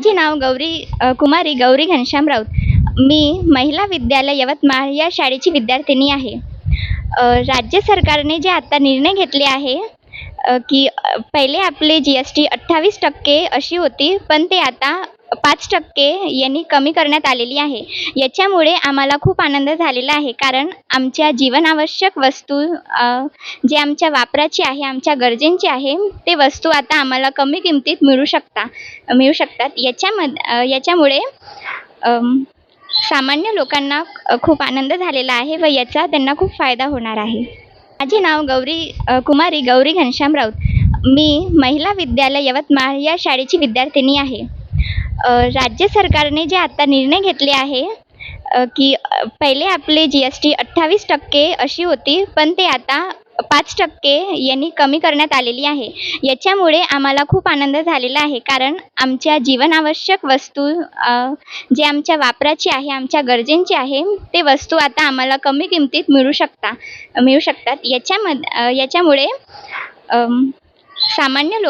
माझे नाव गौरी कुमारी गौरी घनश्याम राऊत. मी महिला विद्यालय यवतमाळ या शाळेची विद्यार्थिनी आहे. राज्य सरकारने जे आता निर्णय घेतले आहे की पहिले आपले जी एस टी अठ्ठावीस टक्के अशी होती पण ते आता पाच टक्के यांनी कमी करण्यात आलेली आहे. याच्यामुळे आम्हाला खूप आनंद झालेला आहे. कारण आमच्या जीवनावश्यक वस्तू जे आमच्या वापराची आहे आमच्या गरजेंची आहे ते वस्तू आता आम्हाला कमी किमतीत मिळू शकता मिळू शकतात. याच्यामध याच्यामुळे सामान्य लोकांना खूप आनंद झालेला आहे व याचा त्यांना खूप फायदा होणार आहे. माझे नाव गौरी कुमारी गौरी घनश्याम राऊत. मी महिला विद्यालय यवतमाळ या शाळेची विद्यार्थिनी आहे. राज्य सरकारने जे आता निर्णय घेतले आहे की पहिले आपले जी एस टी अठ्ठावीस टक्के अशी होती पण ते आता पाच टक्के यांनी कमी करण्यात आलेली आहे. याच्यामुळे आम्हाला खूप आनंद झालेला आहे कारण आमच्या जीवनावश्यक वस्तू जे आमच्या वापराची आहे आमच्या गरजेंची आहे ते वस्तू आता आम्हाला कमी किमतीत मिळू शकता मिळू शकतात. याच्यामध याच्यामुळे सामान्य लोक